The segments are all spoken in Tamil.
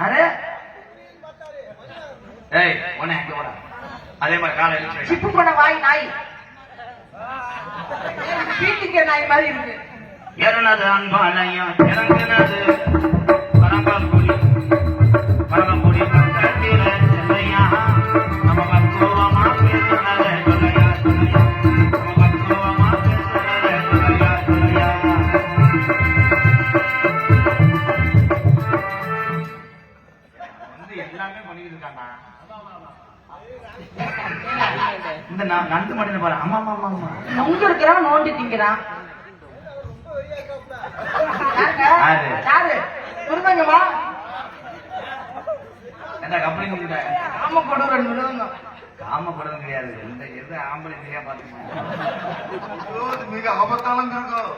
அரே ஏய் உன்னை எங்க போடா? அதே மாதிரி காலை எழுச்சி சிப்பு பண்ண வாய் நாய். வீட்டுக்கு நாய் மாதிரி இருக்கு. ஏறினது அன்பாலயம் இறங்கினது பக்கத்தில செல்லையா நம்ம பக்குவமா பேசுனத இந்த ந- நண்டு மட்டும் பாரு? ஆமா ஆமா ஆமா ஆமா நொங்கு இருக்கிறவன் நோண்டி திங்கிறான்? யாரு? யாரு? முருகங்கம்மா என்ன கம்பெனி கும்பிட்ட ஆமா கொடுறேன் முருகங்க. காம படம் கிடையாது. எந்த எது ஆம்பளை சரியா பாத்துக்கோங்க மிக ஆபத்தான இருக்கும்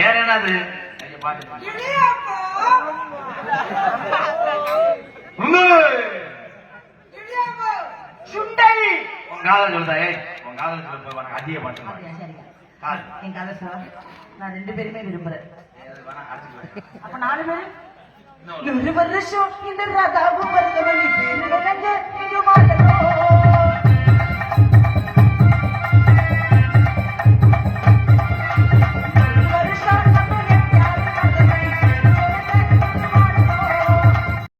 ஏன் என்னது? ஐயா உன் காதல் சொல்றா ஏய் உன் காதல் சொல்ல போய் உனக்கு அதிக பாட்டு என் கதை சார் நான் ரெண்டு பேருமே விரும்புறேன். அப்ப நாலு பேரு ஒரு வருஷம் இந்த ராதாவும் மருதமணி பேரு விளங்க